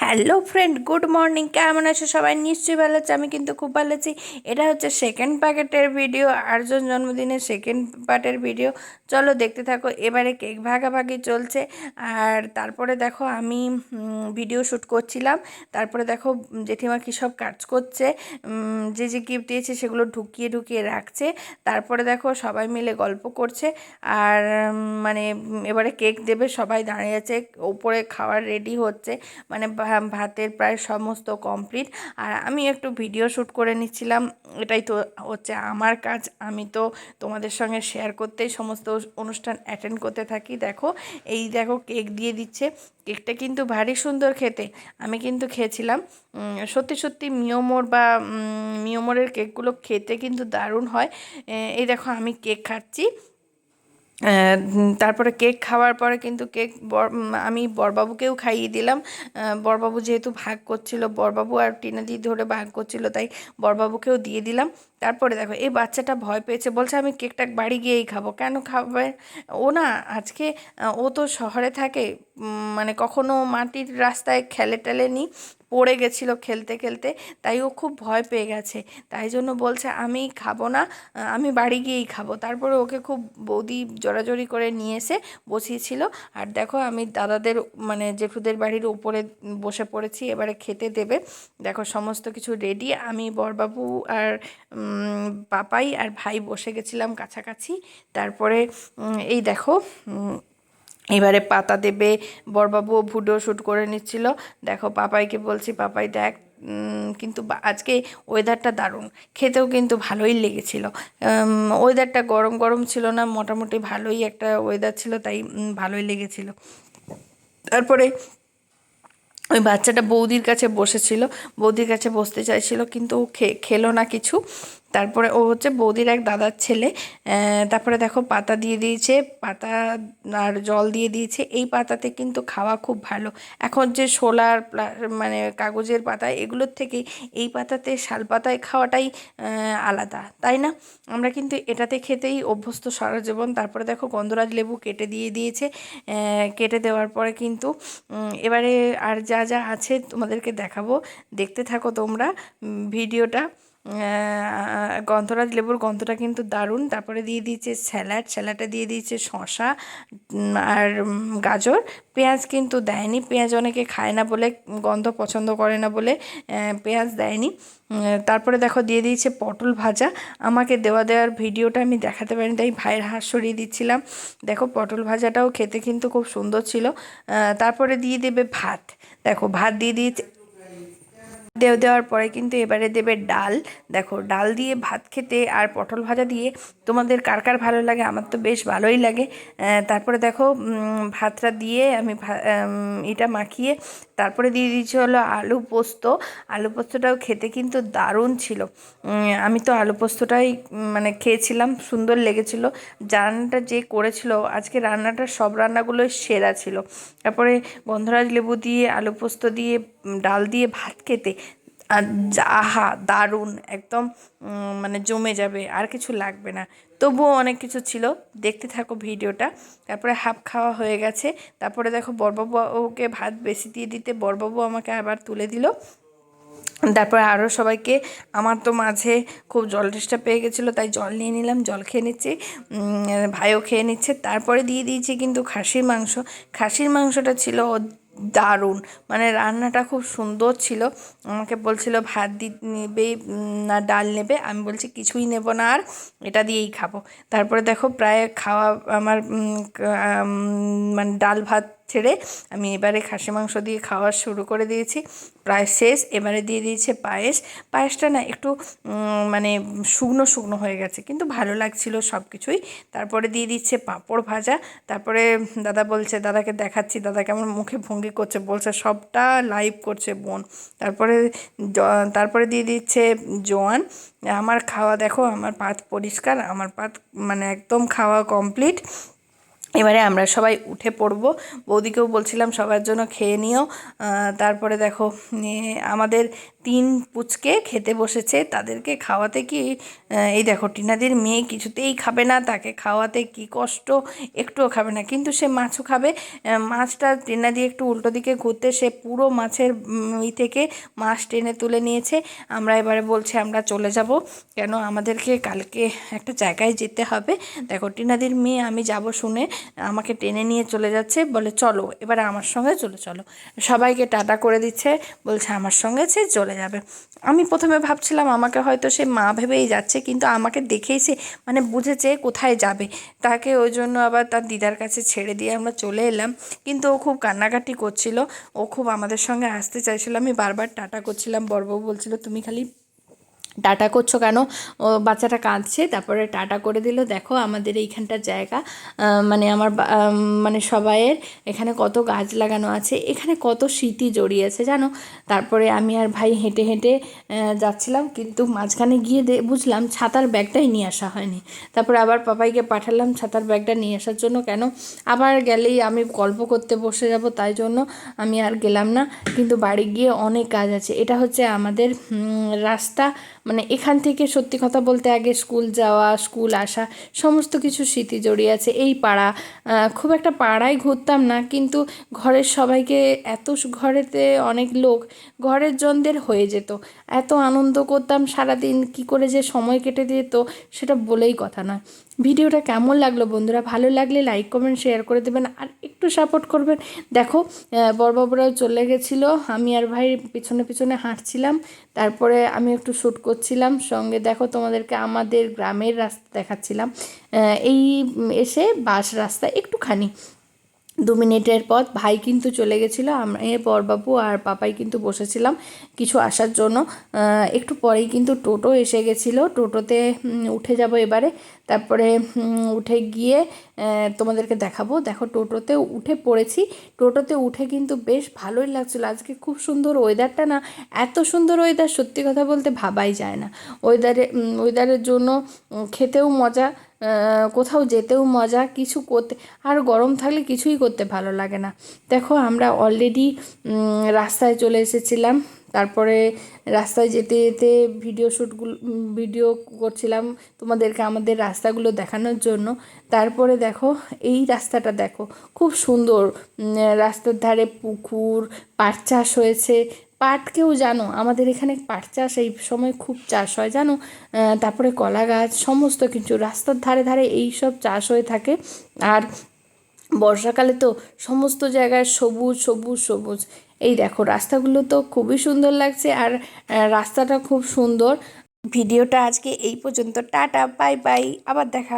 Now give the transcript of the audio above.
Hello friend, good morning. কেমন আছো সবাই? নিশ্চয়ই ভালো আছে, আমি কিন্তু খুব ভালো আছি। এটা হচ্ছে সেকেন্ড প্যাকেটের ভিডিও আটজন জন্মদিনের সেকেন্ড পার্টের ভিডিও চলো দেখতে থাকো, এবারে কেক ভাগাভাগি চলছে। আর তারপরে দেখো আমি ভিডিও শ্যুট করছিলাম। তারপরে দেখো জেঠিমা কী সব কাজ করছে। যে যে গিফট দিয়েছে সেগুলো ঢুকিয়ে ঢুকিয়ে রাখছে। তারপরে দেখো সবাই মিলে গল্প করছে। আর মানে এবারে কেক দেবে সবাই দাঁড়িয়ে আছে। ওপরে খাওয়ার রেডি হচ্ছে। মানে ভাতের প্রায় সমস্ত কমপ্লিট আর আমি একটু ভিডিও শ্যুট করে নিচ্ছিলাম। এটাই তো হচ্ছে আমার কাজ। আমি তো তোমাদের সঙ্গে শেয়ার করতেই সমস্ত অনুষ্ঠান অ্যাটেন্ড করতে থাকি। দেখো এই দেখো কেক দিয়ে দিচ্ছে। কেকটা কিন্তু ভারী সুন্দর খেতে। আমি কিন্তু খেয়েছিলাম। সত্যি সত্যি মিওমোর বা উম, মিওমোরের কেকগুলো খেতে কিন্তু দারুণ হয়। এই দেখো আমি কেক খাচ্ছি। তারপরে কেক খাওয়ার পরে কিন্তু কেক বর আমি বরবাবুকেও খাইয়ে দিলাম। বরবাবু যেহেতু ভাগ করছিল, বরবাবু আর টিনাদি ধরে ভাগ করছিল, তাই বরবাবুকেও দিয়ে দিলাম। তারপরে দেখো, এই বাচ্চাটা ভয় পেয়েছে, বলছে, আমি কেকটা বাড়ি গিয়েই খাব। কেন খাবে? ও না, আজকে ও তো শহরে থাকে মানে কখনো মাটির রাস্তায় খেলে টেলে নি পড়ে গেছিল খেলতে খেলতে, তাই ও খুব ভয় পেয়ে গেছে। তাই জন্য বলছে, আমি খাব না আমি বাড়ি গিয়েই খাব। তারপরে ওকে খুব বৌদি জোরাজোরি করে নিয়ে এসে বসিয়েছিল। আর দেখো, আমি দাদাদের মানে জেঠুদের বাড়ির উপরে বসে পড়েছি, এবারে খেতে দেবে। দেখো, সমস্ত কিছু রেডি আমি বরবাবু আর পাপাই আর ভাই বসে গেছিলাম কাছাকাছি। তারপরে এই দেখো এবারে পাতা দেবে। বরবাবুও ভুডো শ্যুট করে নিচ্ছিল। দেখো, পাপাইকে বলছি, পাপাই দেখ কিন্তু আজকে ওয়েদারটা দারুণ। খেতেও কিন্তু ভালোই লেগেছিল। ওয়েদারটা গরম গরম ছিল না, মোটামুটি ভালোই একটা ওয়েদার ছিল, তাই ভালোই লেগেছিল। তারপরে ওই বাচ্চাটা বৌদির কাছে বসেছিল। বৌদির কাছে বসতে চাইছিল, কিন্তু ও খেলো না কিছু। তারপরে ও হচ্ছে বৌদির এক দাদার ছেলে তারপরে দেখো পাতা দিয়ে দিয়েছে, পাতা আর জল দিয়ে দিয়েছে, এই পাতাতে কিন্তু খাওয়া খুব ভালো। এখন যে সোলার মানে কাগজের পাতা, এগুলোর থেকে এই পাতাতে শাল পাতায় খাওয়াটাই আলাদা, তাই না? আমরা কিন্তু এটাতে খেতেই অভ্যস্ত সারা জীবন। তারপরে দেখো গন্ধরাজ লেবু কেটে দিয়ে দিয়েছে কেটে দেওয়ার পরে কিন্তু এবারে আর যা যা আছে তোমাদেরকে দেখাবো। দেখতে থাকো তোমরা ভিডিওটা। গন্ধরাজ লেবুর গন্ধটা কিন্তু দারুণ। তারপরে দিয়ে দিয়েছে স্যালাড, স্যালাডে দিয়ে দিয়েছে শশা আর গাজর। পেঁয়াজ কিন্তু দেয়নি। পেঁয়াজ অনেকে খায় না বলে, গন্ধ পছন্দ করে না বলে পেঁয়াজ দেয়নি। তারপরে দেখো দিয়ে দিয়েছে পটল ভাজা। আমাকে দেওয়া দেওয়ার ভিডিওটা আমি দেখাতে পারিনি, তাই ভাইয়ের হাত সরিয়ে দিচ্ছিলাম। দেখো, পটল ভাজাটাও খেতে কিন্তু খুব সুন্দর ছিল। তারপরে দিয়ে দেবে ভাত। দেখো, ভাত দিয়ে দিয়েছে দেও দেওয়ার পরে কিন্তু এবারে দেবে ডাল। দেখো, ডাল দিয়ে ভাত খেতে আর পটল ভাজা দিয়ে তোমাদের কার কার ভালো লাগে? আমার তো বেশ ভালোই লাগে। তারপরে দেখো ভাতটা দিয়ে আমি এটা মাখিয়ে তারপরে দিয়ে দিয়েছি হলো আলু পোস্ত। আলু পোস্তটাও খেতে কিন্তু দারুণ ছিল। আমি তো আলু পোস্তটাই মানে খেয়েছিলাম, সুন্দর লেগেছিল। রান্নাটা যে করেছিল, আজকে রান্নাটা সব রান্নাগুলোই সেরা ছিল। তারপরে গন্ধরাজ লেবু দিয়ে, আলু পোস্ত দিয়ে ডাল দিয়ে ভাত খেতে আর আহা দারুণ, একদম মানে জমে যাবে, আর কিছু লাগবে না। তবুও অনেক কিছু ছিল। দেখতে থাকো ভিডিওটা। তারপরে হাফ খাওয়া হয়ে গেছে। তারপরে দেখো বড়বাবু ওকে ভাত বেশি দিয়ে দিতে বড়বাবু আমাকে আবার তুলে দিল। তারপরে আরও সবাইকে, আমার তো মাঝে খুব জল তেষ্টা পেয়ে গেছিল, তাই জল নিয়ে নিলাম, জল খেয়ে নিচ্ছি। ভাইও খেয়ে নিচ্ছে। তারপরে দিয়ে দিয়েছি কিন্তু খাসির মাংস। খাসির মাংসটা ছিল দারুণ। মানে রান্নাটা খুব সুন্দর ছিল। আমাকে বলছিল, ভাত দি, নেবে না ডাল নেবে? আমি বলছি, কিছুই নেব না আর, এটা দিয়েই খাব। তারপরে দেখো, প্রায় খাওয়া, আমার মানে ডাল ভাত ছেড়ে আমি এবারে খাসি মাংস দিয়ে খাওয়া শুরু করে দিয়েছি। প্রায় শেষ, এবারে দিয়ে দিয়েছে পায়েস। পায়েসটা না একটু মানে শুকনো শুকনো হয়ে গেছে, কিন্তু ভালো লাগছিল সব কিছুই তারপরে দিয়ে দিচ্ছে পাঁপড় ভাজা। তারপরে দাদা বলছে, দাদাকে দেখাচ্ছি, দাদা কেমন মুখে ভঙ্গি করছে। বলছে, সবটা লাইভ করছে বোন। তারপরে তারপরে দিয়ে দিচ্ছে জোয়ান। আমার খাওয়া দেখো, আমার পাত পরিষ্কার, আমার পাত মানে একদম খাওয়া কমপ্লিট এবারে আমরা সবাই উঠে পড়ব। বৌদিকেও বলছিলাম সবার জন্য খেয়ে নিও। তারপরে দেখো আমাদের তিন পুচকে খেতে বসেছে। তাদেরকে খাওয়াতে কি এই দেখো, টিনাদির মেয়ে কিছুতেই খাবে না, তাকে খাওয়াতে কি কষ্ট, একটুও খাবে না। কিন্তু সে মাছও খাবে। মাছটা টিনা দিয়ে একটু উল্টো দিকে ঘুরতে, সে পুরো মাছের ই থেকে মাছ টেনে তুলে নিয়েছে। আমরা এবারে বলছি, আমরা চলে যাব। কেন, আমাদেরকে কালকে একটা জায়গায় যেতে হবে। দেখো, টিনাদির মেয়ে, আমি যাব শুনে। আমাকে টেনে নিয়ে চলে যাচ্ছে, বলে চলো, এবারে আমার সঙ্গে চলে চলো। সবাইকে টাটা করে দিচ্ছে, বলছে আমার সঙ্গে সে চলে যাবে। আমি প্রথমে ভাবছিলাম আমাকে হয়তো সে মা ভেবেই যাচ্ছে, কিন্তু আমাকে দেখেই সে মানে বুঝেছে কোথায় যাবে। তাকে ওই জন্য আবার তার দিদার কাছে ছেড়ে দিয়ে আমরা চলে এলাম। কিন্তু ও খুব কান্নাকাটি করছিল। ও খুব আমাদের সঙ্গে আসতে চাইছিল। আমি বারবার টাটা করছিলাম। বড়বাবু বলছিল, তুমি খালি টাটা করছ কেন? ও বাচ্চাটা কাঁদছে, তারপরে টাটা করে দিল, দেখো আমাদের এইখানটার জায়গা। মানে আমার মানে সবাইয়ের এখানে কত গাছ লাগানো আছে, এখানে কত স্মৃতি জড়িয়ে আছে, জানো? তারপরে আমি আর ভাই হেঁটে হেঁটে যাচ্ছিলাম, কিন্তু মাঝখানে গিয়ে বুঝলাম ছাতার ব্যাগটাই নিয়ে আসা হয়নি। তারপরে আবার পাপাইকে পাঠালাম ছাতার ব্যাগটা নিয়ে আসার জন্য, কেন? আবার গেলেই আমি গল্প করতে বসে যাব, তাই জন্য আমি আর গেলাম না। কিন্তু বাড়ি গিয়ে অনেক কাজ আছে। এটা হচ্ছে আমাদের রাস্তা মানে এখান থেকে সত্যি কথা বলতে আগে স্কুল যাওয়া, স্কুল আসা, সমস্ত কিছু স্মৃতি জড়িয়ে আছে। এই পাড়া খুব একটা পাড়ায় ঘুরতাম না, কিন্তু ঘরের সবাইকে এত ঘরেতে অনেক লোক, ঘরের জনদের হয়ে যেত। এত আনন্দ করতাম, সারাদিন কি করে যে সময় কেটে যেত, সেটা বলেই কথা নয়। ভিডিওটা কেমন লাগল বন্ধুরা? ভালো লাগলে লাইক কমেন্ট শেয়ার করে দেবেন। আর একটু সাপোর্ট করবেন। দেখো বড় বড়বাবুরাও চলে গেছিল। আমি আর ভাই পিছনে পিছনে হাঁটছিলাম। তারপরে আমি একটু শ্যুট করছিলাম। সঙ্গে দেখো, তোমাদেরকে আমাদের গ্রামের রাস্তা দেখাচ্ছিলাম। এই এসে বাস রাস্তা একটুখানি দু মিনিটের পর ভাই কিন্তু চলে গেছিল আমরা এ বরবাবু আর পাপাই কিন্তু বসেছিলাম কিছু আসার জন্য। একটু পরেই কিন্তু টোটো এসে গেছিল। টোটোতে উঠে যাব এবারে। তারপরে উঠে গিয়ে তোমাদেরকে দেখাবো। দেখো, টোটোতে উঠে পড়েছি। টোটোতে উঠে কিন্তু বেশ ভালোই লাগছিল। আজকে খুব সুন্দর ওয়েদারটা না, এত সুন্দর ওয়েদার সত্যি কথা বলতে ভাবাই যায় না। ওয়েদারে ওয়েদারের জন্য খেতেও মজা কোথাও যেতেও মজা, কিছু করতে, আর গরম থাকলে কিছুই করতে ভালো লাগে না। দেখো, আমরা অলরেডি রাস্তায় চলে এসেছিলাম। তারপরে রাস্তায় যেতে যেতে ভিডিও শ্যুটগুলো ভিডিও করছিলাম তোমাদেরকে আমাদের রাস্তাগুলো দেখানোর জন্য। তারপরে দেখো, এই রাস্তাটা দেখো, খুব সুন্দর। রাস্তার ধারে পুকুর পাট চাষ হয়েছে। পাট কেউ জানো? আমাদের এখানে পাট চাষ এই সময় খুব চাষ হয়, জানো? তারপরে কলা গাছ, সমস্ত কিছু রাস্তার ধারে ধারে এই সব চাষ হয়ে থাকে। আর বর্ষাকালে তো সমস্ত জায়গায় সবুজ সবুজ সবুজ। এই দেখো, রাস্তাগুলো তো খুবই সুন্দর লাগছে আর রাস্তাটা খুব সুন্দর। ভিডিওটা আজকে এই পর্যন্ত। Tata, bye bye. আবার দেখা